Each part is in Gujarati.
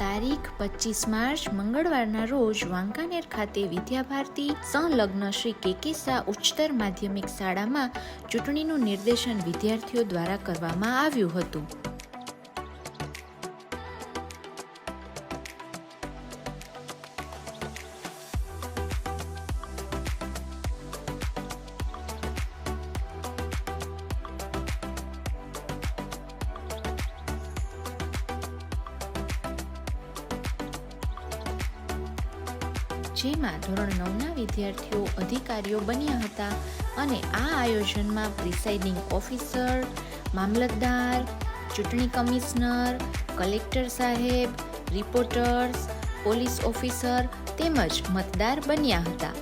તારીખ પચીસ માર્ચ, મંગળવારના રોજ વાંકાનેર ખાતે વિદ્યાભારતી સંલગ્ન શ્રી કેકેસા ઉચ્ચતર માધ્યમિક શાળામાં ચૂંટણીનું નિર્દેશન વિદ્યાર્થીઓ દ્વારા કરવામાં આવ્યું હતું. જેમાં ધોરણ નવના વિદ્યાર્થીઓ અધિકારીઓ બન્યા હતા અને આ આયોજનમાં પ્રિસાઇડિંગ ઓફિસર, મામલતદાર, ચૂંટણી કમિશનર, કલેક્ટર સાહેબ, રિપોર્ટર્સ, પોલીસ ઓફિસર તેમજ મતદાર બન્યા હતા.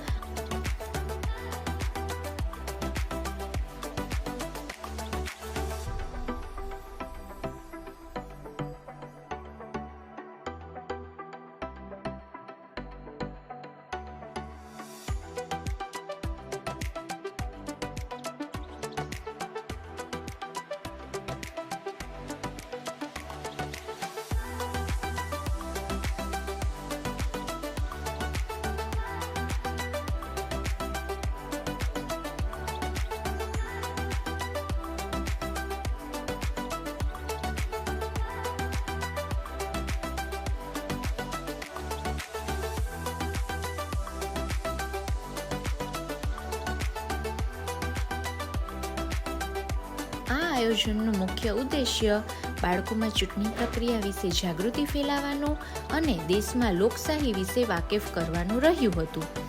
આ આયોજનનો મુખ્ય ઉદ્દેશ્ય બાળકોમાં ચૂંટણી પ્રક્રિયા વિશે જાગૃતિ ફેલાવવાનો અને દેશમાં લોકશાહી વિશે વાકેફ કરવાનું રહ્યું હતું.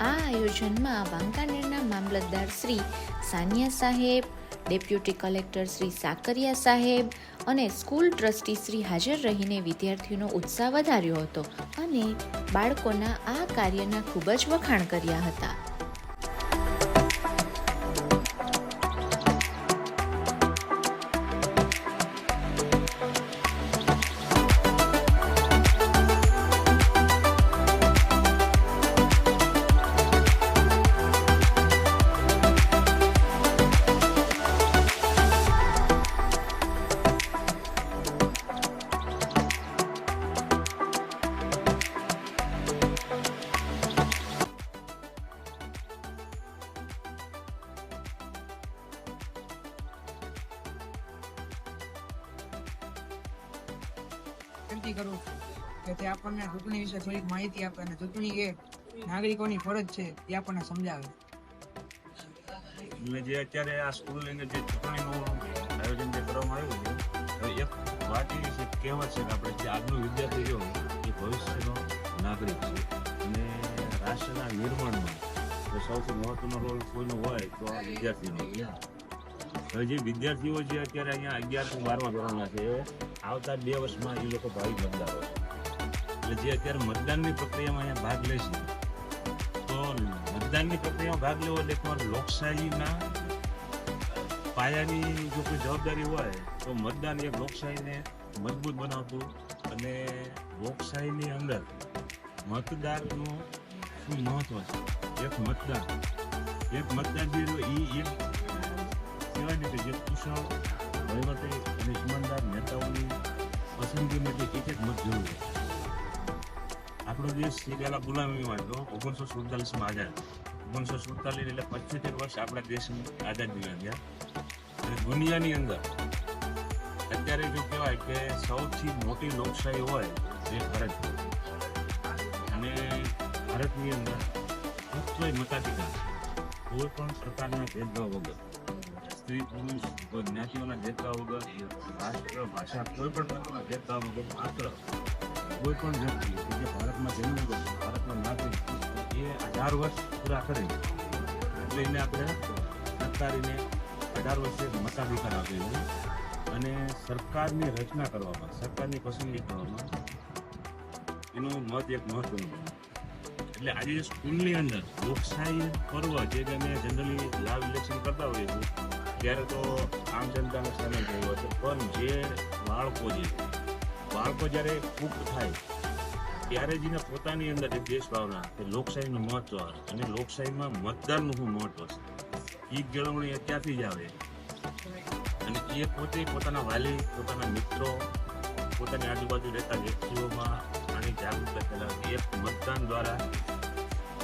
આ આયોજનમાં વાંકાનેરના મામલતદાર શ્રી સાનિયા સાહેબ, ડેપ્યુટી કલેક્ટર શ્રી સાકરિયા સાહેબ અને સ્કૂલ ટ્રસ્ટી શ્રી હાજર રહીને વિદ્યાર્થીઓનો ઉત્સાહ વધાર્યો હતો અને બાળકોના આ કાર્યના ખૂબ જ વખાણ કર્યા હતા. થોડીક માહિતી આપે અને ચૂંટણી એ નાગરિકોની ફરજ છે એ આપણને સમજાવે. મેં જે અત્યારે આ સ્કૂલ લઈને જે ચૂંટણીનું આયોજન જે કરવામાં આવ્યું છે એક વાત એવી છે કહેવત છે કે આપણે જે આજનો વિદ્યાર્થી જો એ ભવિષ્યનો નાગરિક છે. અને રાષ્ટ્રના નિર્માણમાં સૌથી મહત્વનો રોલ કોઈનો હોય તો આ વિદ્યાર્થીનો હવે જે વિદ્યાર્થીઓ જે અત્યારે અહીંયા અગિયારથી બારમા ધોરણના છે, આવતા બે વર્ષમાં એ લોકો ભાવિ મતદારો છે. એટલે જે અત્યારે મતદાનની પ્રક્રિયામાં અહીંયા ભાગ લે છે, તો મતદાનની પ્રક્રિયામાં ભાગ લેવો એટલે તમારે લોકશાહીના પાયાની જો કોઈ જવાબદારી હોય, તો મતદાન એક લોકશાહીને મજબૂત બનાવતું અને લોકશાહીની અંદર મતદારનું શું મહત્વ છે? એક મતદાર એક મતદાર જે એ એક કહેવાય કે જે કુશળ, વહીવટી અને ઈમાનદાર નેતાઓની પસંદગી માટે એક એક મત જરૂર છે. આપણો દેશ એ પહેલા ગુલામીમાં હતો. ઓગણીસો સુડતાલીસમાં આઝાદ. ઓગણીસો સુડતાલીસ એટલે પંચોતેર વર્ષ આપણા દેશની આઝાદી ગયા અને દુનિયાની અંદર અત્યારે જો કહેવાય કે સૌથી મોટી લોકશાહી હોય એ ભારત અને ભારતની અંદર મુખ્ય મતાધિકાર કોઈ પણ પ્રકારના ભેદભાવ વગર. સ્ત્રી, પુરુષ જ્ઞાતિઓના ભેદભાવ વગર, રાષ્ટ્ર, ભાષા, કોઈ પણ પ્રકારના ભેદભાવ વગર માત્ર કોઈ પણ વ્યક્તિ કે જે ભારતમાં જન્મ ગયો ભારતનો નાગરિક, એ અઢાર વર્ષ પૂરા કરે એટલે એને આપણે સરકારીને અઢાર વર્ષે મતાધિકાર આપે છે. અને સરકારની રચના કરવામાં, સરકારની પસંદગી કરવામાં એનું મત એક મહત્વનું એટલે આજે જે સ્કૂલની અંદર લોકશાહી પર્વ જે અમે જનરલી લાઈવ ઇલેક્શન કરતા હોઈએ છીએ, ત્યારે તો આમ જનતાને સામે થયો હતો પણ જે બાળકો છે બાળકો જ્યારે પુખ્ત થાય, ત્યારે જ પોતાની અંદર દેશ ભાવના કે લોકશાહીનું મહત્વ અને લોકશાહીમાં મતદાનનું શું મહત્વ છે. એ કેળવણી અત્યારથી જ આવે. અને એ પોતે પોતાના વાલી, પોતાના મિત્રો, પોતાની આજુબાજુ રહેતા વ્યક્તિઓમાં આની જાગૃતતા ફેલાવે. એ મતદાન દ્વારા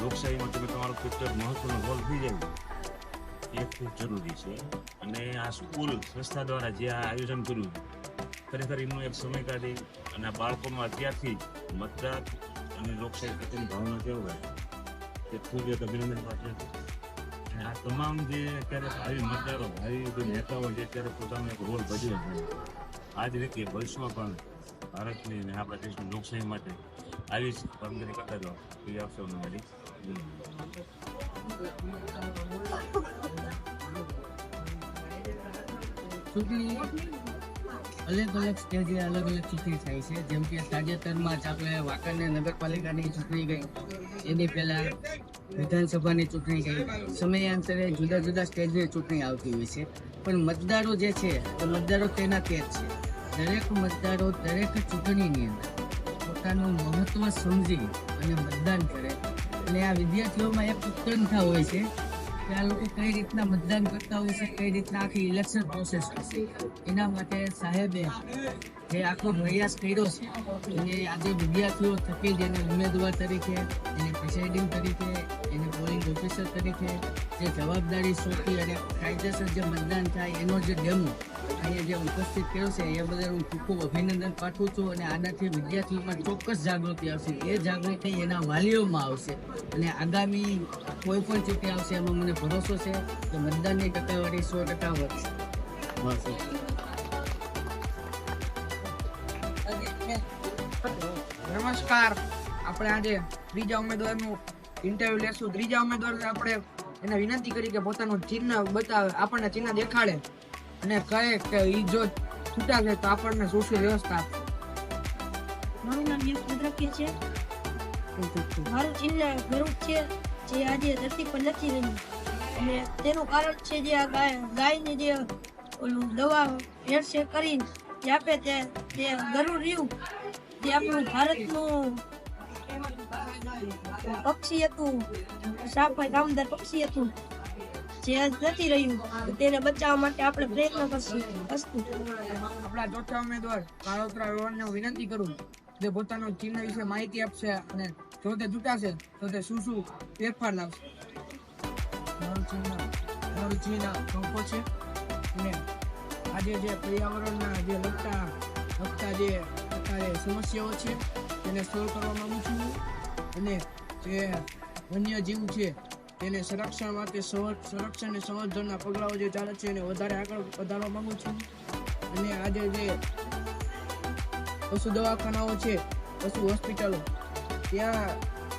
લોકશાહીમાં તમે તમારો પિક્ચર મહત્વનો રોલ થઈ જાય. એ ખૂબ જરૂરી છે. અને આ સ્કૂલ સંસ્થા દ્વારા જે આ આયોજન કર્યું ખરેખર એમનો એક સમય કાઢી અને બાળકોમાં અત્યારથી મતદાર અને લોકશાહી પ્રત્યેની ભાવના કેળવાય એ ખૂબ એક અભિનંદન પાત્ર અને આ તમામ જે અત્યારે ભાવિ મતદારો ભાવિ જે નેતાઓ જે અત્યારે પોતાનો એક રોલ ભજવે છે. આ જ રીતે ભવિષ્યમાં પણ ભારતની અને આપણા દેશની લોકશાહી માટે આવી જ કામગીરી કરતા જાઓ. એ આપશે મારી ચૂંટણી અલગ અલગ સ્ટેજે અલગ અલગ ચૂંટણી થાય છે. જેમ કે તાજેતરમાં જ આપણે વાંકાનેર નગરપાલિકાની ચૂંટણી ગઈ. એની પહેલા વિધાનસભાની ચૂંટણી ગઈ. સમયાંતરે જુદા જુદા સ્ટેજની ચૂંટણી આવતી હોય છે. પણ મતદારો જે છે, તો મતદારો તેના તે છે. દરેક મતદારો દરેક ચૂંટણીની અંદર પોતાનું મહત્વ સમજી અને મતદાન કરે. અને આ વિદ્યાર્થીઓમાં એક ઉત્કંઠા હોય છે આ લોકો કઈ રીતના મતદાન કરતા હોય છે, કઈ રીતના આખી ઇલેક્શન પ્રોસેસ હોય છે. એના માટે સાહેબે જે આખો પ્રયાસ કર્યો છે, એ આજે વિદ્યાર્થીઓ થકી જ એને ઉમેદવાર તરીકે એને પ્રિસાઇડિંગ તરીકે એને પોલિંગ ઓફિસર તરીકે, જે જવાબદારી સોંપી અને કાયદેસર જે મતદાન થાય, એનો જે ડેમો અહીંયા જે ઉપસ્થિત કર્યો છે, એ બદલ હું ખૂબ ખૂબ અભિનંદન પાઠવું છું અને આનાથી વિદ્યાર્થીઓમાં ચોક્કસ જાગૃતિ આવશે. એ જાગૃતિ એના વાલીઓમાં આવશે અને આગામી કોઈ પણ ચૂંટણી આવશે, એમાં મને ભરોસો છે કે મતદાનની ટકાવારી સો ટકા વધશે. નમસ્કાર. આપણે આજે ત્રીજા ઉમેદવારનું ઇન્ટરવ્યુ લેશું. ત્રીજા ઉમેદવાર આપણે એને વિનંતી કરી કે પોતાનું ચિહ્ન બતાવે, આપણને ચિહ્ન દેખાડે. અને કહે કે એ જો છૂટા તો આપણને શું શું વ્યવસ્થા મારું નામ યશ ભદ્રકીય છે. મારું ચિહ્ન ગરુડ છે, જે આજે ધરતી પર નથી રહ્યું અને તેનું કારણ છે જે આ ગાય, ગાયને જે ઓલું દવા હેરશે કરી જે આપે તે ગરુડ રહ્યું. જે આપણું ભારતનું પક્ષી હતું સાફાઈ કામદાર પક્ષી હતું, જે નથી રહ્યું તેને બચાવવા માટે આપણે પ્રયત્ન કરશું. આપણા ચોથા ઉમેદવાર કાળોતરા વિવાનને વિનંતી કરું જે પોતાનું ચિહ્ન વિશે માહિતી આપશે અને જો તે ચૂંટાશે, તો તે શું શું ફેરફાર લાવશે. અને આજે જે પર્યાવરણના જે લગતા લગતા જે અત્યારે સમસ્યાઓ છે તેને સોલ્વ કરવા માંગુ છું અને જે વન્ય જીવ છે તેને સંરક્ષણ માટે સંરક્ષણ અને સંવર્ધનના પગલાઓ જે ચાલે છે એને વધારે આગળ વધારવા માંગુ છું અને આજે જે પશુ દવાખાનાઓ છે પશુ હોસ્પિટલો ત્યાં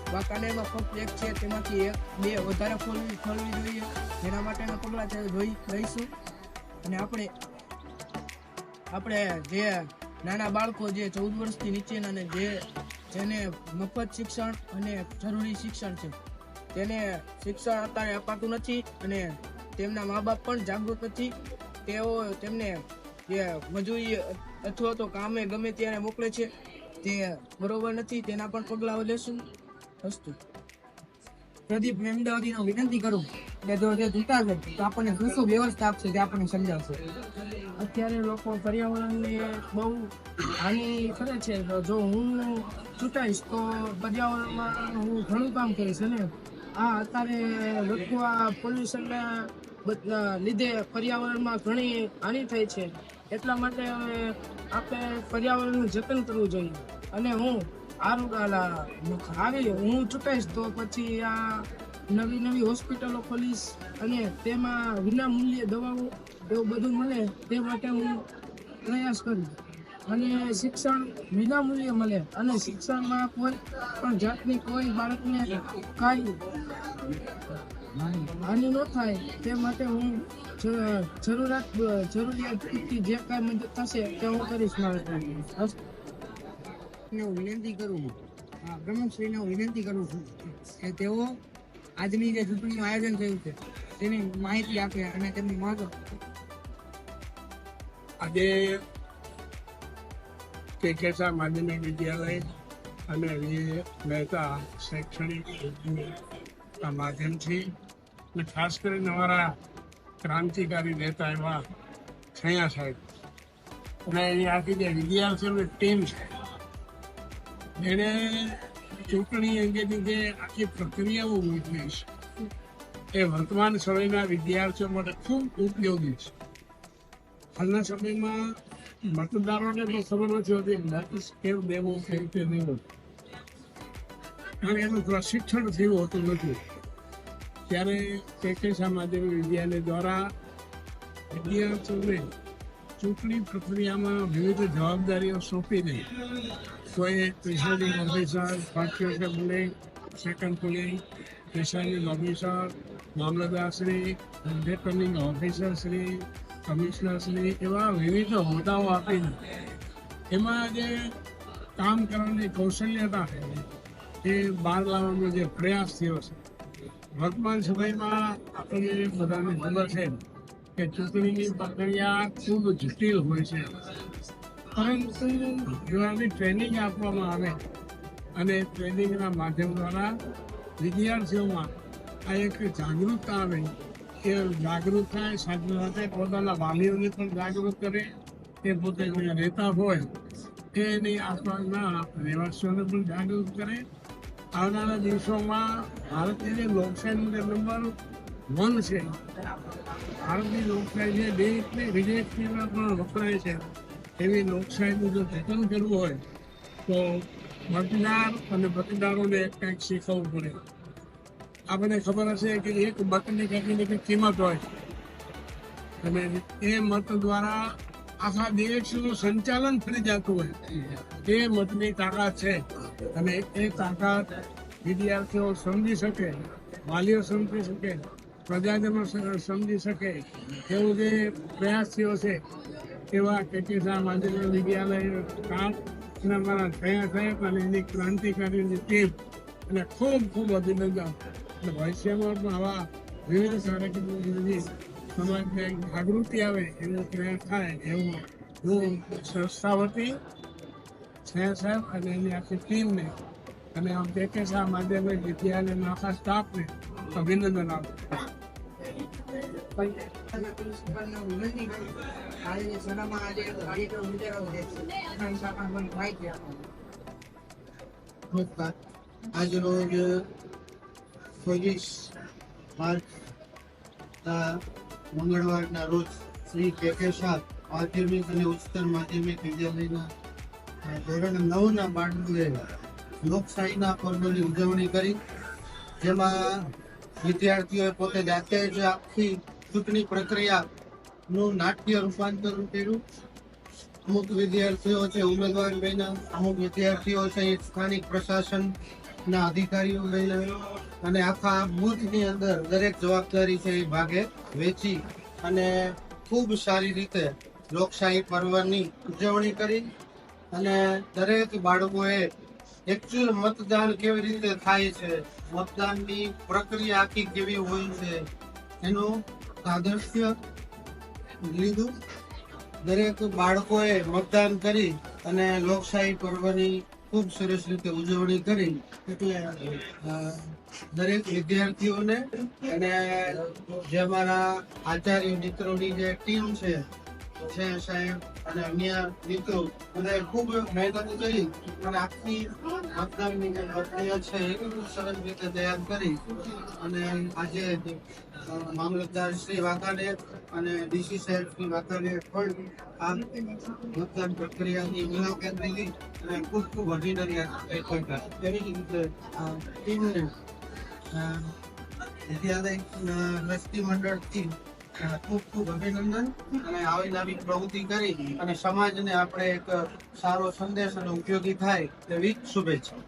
વાંકાનેરમાં ફક્ત એક છે તેમાંથી એક બે વધારે ખોલવી ખોલવી જોઈએ જેના માટેના પગલાં જોઈ લઈશું અને આપણે આપણે જે નાના બાળકો જે ચૌદ વર્ષથી નીચેના અને જે જેને મફત શિક્ષણ અને જરૂરી શિક્ષણ છે, તેને શિક્ષણ અત્યારે અપાતું નથી અને તેમના મા બાપ પણ જાગૃત નથી. તેઓ તેમને જે મજૂરી અથવા તો કામે ગમે ત્યારે મોકલે છે, તે બરોબર નથી. તેના પણ પગલાઓ લેશું. અસ્તુ. પ્રદીપ મેમદાવાદીનો વિનંતી કરું. કે જો તે ચૂંટાશે તો આપણને શું શું વ્યવસ્થા આપશે તે આપણને સમજાવશે. અત્યારે લોકો પર્યાવરણને બહુ હાનિ કરે છે. જો હું ચૂંટાઈશ, તો પર્યાવરણમાં હું ઘણું કામ કરીશ, અને આ અત્યારે લોકો આ પોલ્યુશનના લીધે પર્યાવરણમાં ઘણી હાનિ થાય છે. એટલા માટે હવે આપણે પર્યાવરણનું જતન કરવું જોઈએ. અને હું આરોગ્ય આવી, હું ચૂંટાઈશ, તો પછી આ નવી નવી હોસ્પિટલો ખોલીશ અને તેમાં વિના મૂલ્યે દવાઓ એવું બધું મળે તે માટે હું પ્રયાસ કરીશ. અને શિક્ષણ વિના મૂલ્યે મળે અને શિક્ષણમાં કોઈ પણ જાતની કોઈ બાળકને કાંઈ હાનિ ન થાય તે માટે હું જરૂરિયાત જરૂરિયાત પૂરતી જે કાંઈ મદદ થશે તે હું કરીશ મારા વિનંતી કરું છું. બ્રહ્મશ્રીને હું વિનંતી કરું છું કે તેઓ આજની જે ચૂંટણીનું આયોજન થયું છે, તેની માહિતી આપે અને તેમની મહત્વ આજે કેકેસા માધ્યમિક વિદ્યાલય અને વી મહેતા શૈક્ષણિક માધ્યમથી અને ખાસ કરીને અમારા ક્રાંતિકારી નેતા એવા છૈયા સાહેબ. અને એની આખી જે વિદ્યાર્થીઓની ટીમ છે એણે ચૂંટણી અંગેની જે આખી પ્રક્રિયાઓ ગોઠવી છે, એ વર્તમાન સમયના વિદ્યાર્થીઓ માટે ખૂબ ઉપયોગી છે. હાલના સમયમાં મતદારોને તો ખબર નથી હોતી મત કેમ દેવો કેવી રીતે દેવો. અને એનું પ્રશિક્ષણ થયું હોતું નથી. ત્યારે કેકેસા માધ્યમિક વિદ્યાલય દ્વારા વિદ્યાર્થીઓને ચૂંટણી પ્રક્રિયામાં વિવિધ જવાબદારીઓ સોંપીને કોઈ presiding officer first question polling second polling presiding સાહેબ મામલતદારશ્રી રિટર્નિંગ ઓફિસરશ્રી કમિશનરશ્રી, એવા વિવિધ હોદ્દાઓ આપીને એમાં જે કામ કરવાની કૌશલ્યતા છે, એ બહાર લાવવાનો જે પ્રયાસ થયો છે. વર્તમાન સમયમાં આપણને બધાને ખબર છે કે ચૂંટણીની પ્રક્રિયા ખૂબ જટિલ હોય છે. પરંતુ જો આની ટ્રેનિંગ આપવામાં આવે અને ટ્રેનિંગના માધ્યમ દ્વારા વિદ્યાર્થીઓમાં આ એક જાગૃતતા આવે એ જાગૃત થાય સાથે સાથે પોતાના વાલીઓને પણ જાગૃત કરે, એ પોતે રહેતા હોય એની આસપાસના રહેવાસીઓને પણ જાગૃત કરે. આવનારા દિવસોમાં ભારતની જે લોકશાહીનો નંબર વન છે ભારતની લોકશાહી છે દેશની વિદેશની પણ વપરાય છે એવી લોકશાહીનું જો જતન કરવું હોય, તો મતદાર અને મતદારોને કંઈક શીખવવું પડે. આપણને ખબર હશે કે એક મતની કંઈક કંઈક કિંમત હોય. અને એ મત દ્વારા આખા દેશનું સંચાલન થઈ જતું હોય. એ મતની તાકાત છે. અને એ તાકાત વિદ્યાર્થીઓ સમજી શકે, વાલીઓ સમજી શકે, પ્રજાજનો સમજી શકે. એવો જે પ્રયાસ થયો છે એવા કેટીસા માધ્યમિક વિદ્યાલય કામ અને અમારા થયા સાહેબ અને એની ક્રાંતિકારીની ટીમ. અને ખૂબ ખૂબ અભિનંદન. અને ભવિષ્યમાં પણ આવા વિવિધ કાર્યક્રમો યોજી સમાજને જાગૃતિ આવે એનો પ્રયાસ થાય એવું હું સંસ્થા વતી છયા સાહેબ અને એની આખી ટીમને અને આમ પેકેસા માધ્યમિક વિદ્યાલયના આખા સ્ટાફને અભિનંદન આપું. પ્રિન્સિપાલને હું વિનંતી કરું આજે જે શાળામાં આજે કાર્યક્રમ વિચારવાનો છે. એના મને માહિતી આપો આજ રોજ ચોવીસ માર્ચ મંગળવારના રોજ શ્રી કેકેશા માધ્યમિક અને ઉચ્ચતર માધ્યમિક વિદ્યાલયના ધોરણ નવના બાળકોએ લોકશાહીના પર્વની ઉજવણી કરી. જેમાં વિદ્યાર્થીઓએ પોતે જાતે જ આખી ચૂંટણી પ્રક્રિયાનું નાટ્ય રૂપાંતર કર્યું. અમુક વિદ્યાર્થીઓ છે ઉમેદવાર બન્યા અમુક વિદ્યાર્થીઓ છે સ્થાનિક પ્રશાસનના અધિકારીઓ બન્યા અને આખા બુથની અંદર દરેક જવાબદારી છે એ ભાગે વેચી અને ખૂબ સારી રીતે લોકશાહી પર્વની ઉજવણી કરી. અને દરેક બાળકોએ એકચ્યુઅલ મતદાન કેવી રીતે થાય છે, મતદાનની પ્રક્રિયા આખી કેવી હોય છે, એનું સાદૃશ્ય લીધું. દરેક બાળકોએ મતદાન કરી અને લોકશાહી પર્વની ખૂબ સરસ રીતે ઉજવણી કરી. એટલે દરેક વિદ્યાર્થીઓને અને જે અમારા આચાર્ય મિત્રોની જે ટીમ છે છે સાહેબ અને અન્ય મિત્રો, બધાએ ખૂબ મહેનત કરી અને આખી મતદાનની જે પ્રક્રિયા છે, એ ખૂબ સરસ રીતે તૈયાર કરી અને આજે મામલતદાર શ્રી વાઘાને અને ડીસી સાહેબ શ્રી વાઘાને પણ આ મતદાન પ્રક્રિયાની મુલાકાત લીધી અને ખૂબ ખૂબ અભિનંદન. એવી જ રીતે ટીમને વિદ્યાલય ટ્રસ્ટી મંડળથી ખૂબ ખૂબ અભિનંદન અને આવી નવી પ્રવૃત્તિ કરી અને સમાજને આપણે એક સારો સંદેશ અને ઉપયોગી થાય તેવી શુભેચ્છા.